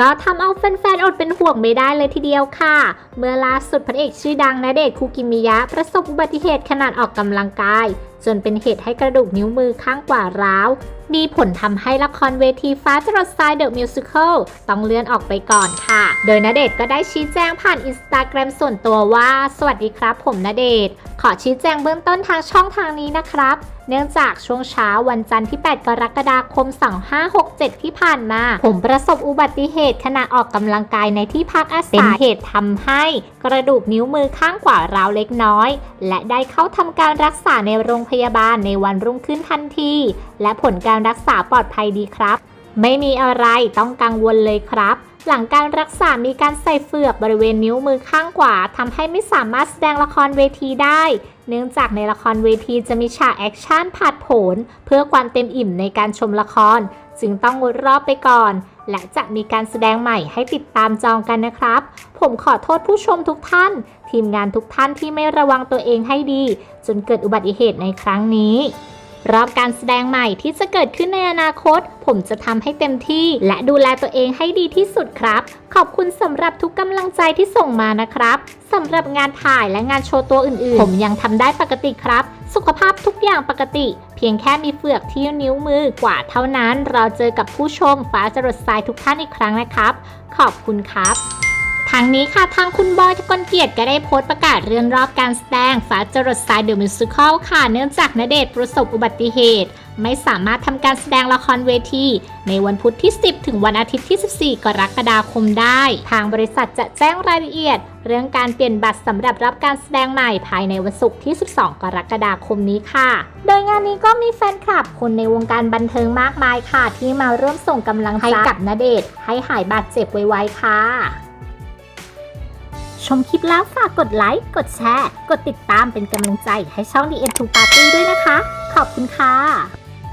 ก็ทำเอาแฟนๆอดเป็นห่วงไม่ได้เลยทีเดียวค่ะ เมื่อล่าสุดพระเอกชื่อดังนาเดชน์คูกิมิยะ ประสบอุบัติเหตุขณะออกกำลังกาย จนเป็นเหตุให้กระดูกนิ้วมือข้างกว่าร้าว มีผลทำให้ละครเวทีฟ้าจรดทรายเดอะมิวสิควลต้องเลื่อนออกไปก่อนค่ะ โดยณเดชน์ก็ได้ชี้แจงผ่านอินสตาแกรมส่วนตัวว่า สวัสดีครับผมณเดชน์ขอชี้แจงเบื้องต้นทางช่องทางนี้นะครับเนื่องจากช่วงเช้าวันจันทร์ที่ 8 กรกฎาคม 2567 ที่ผ่านมา ผมประสบอุบัติเหตุขณะออกกำลังกายในที่พักอาศัยเป็นเหตุทำให้กระดูกนิ้วมือข้างขวาร้าวเล็กน้อย และได้เข้าทำการรักษาในโรงพยาบาลในวันรุ่งขึ้นทันที และผลการรักษาปลอดภัยดีครับ ไม่มีอะไรต้องกังวลเลยครับ หลังการรักษามีการใส่เฟือกบริเวณนิ้วมือข้างขวาทำให้ไม่สามารถแสดงละครเวทีได้ เนื่องจากในละครเวทีจะมีฉากแอคชั่นผาดโผนเพื่อความเต็มอิ่มในการชมละคร จึงต้องงดรอบไปก่อน และจะมีการแสดงใหม่ให้ติดตามจองกันนะครับ ผมขอโทษผู้ชมทุกท่าน ทีมงานทุกท่านที่ไม่ระวังตัวเองให้ดี จนเกิดอุบัติเหตุในครั้งนี้ รอบการแสดงใหม่ที่จะเกิดขึ้นในอนาคต ผมจะทำให้เต็มที่ และดูแลตัวเองให้ดีที่สุดครับ ขอบคุณสำหรับทุกกำลังใจที่ส่งมานะครับสำหรับงานถ่ายและงานโชว์ตัวอื่นๆ ผมยังทำได้ปกติครับ สุขภาพทุกอย่างปกติ เพียงแค่มีเฟือกที่นิ้วมือกว่าเท่านั้น เราเจอกับผู้ชมฟ้าจรดทรายทุกท่านอีกครั้งนะครับ ขอบคุณครับ ทางนี้ค่ะทางคุณบอยทกลเกียรติก็ได้โพสต์ประกาศเรื่องรอบการแสดงฟ้าจรดทรายเดอะมิวสิคลค่ะเนื่องจากณเดชน์ประสบอุบัติเหตุ ไม่สามารถทำการแสดงละครเวที ในวันพุธที่ 10 ถึงวันอาทิตย์ที่ 14 กรกฎาคมได้ ทางบริษัทจะแจ้งรายละเอียด เรื่องการเปลี่ยนบัตรสำหรับรับการแสดงใหม่ภายในวันศุกร์ที่ 12 กรกฎาคมนี้ค่ะ โดยงานนี้ก็มีแฟนคลับ คนในวงการบันเทิงมากมายค่ะ ที่มาร่วมส่งกำลังใจกับณเดชน์ให้หายบาดเจ็บไวๆค่ะ ชมคลิปแล้วฝากกดไลค์ กดแชร์ กดติดตามเป็นกำลังใจให้ช่อง The End to Party ด้วยนะคะ ขอบคุณค่ะ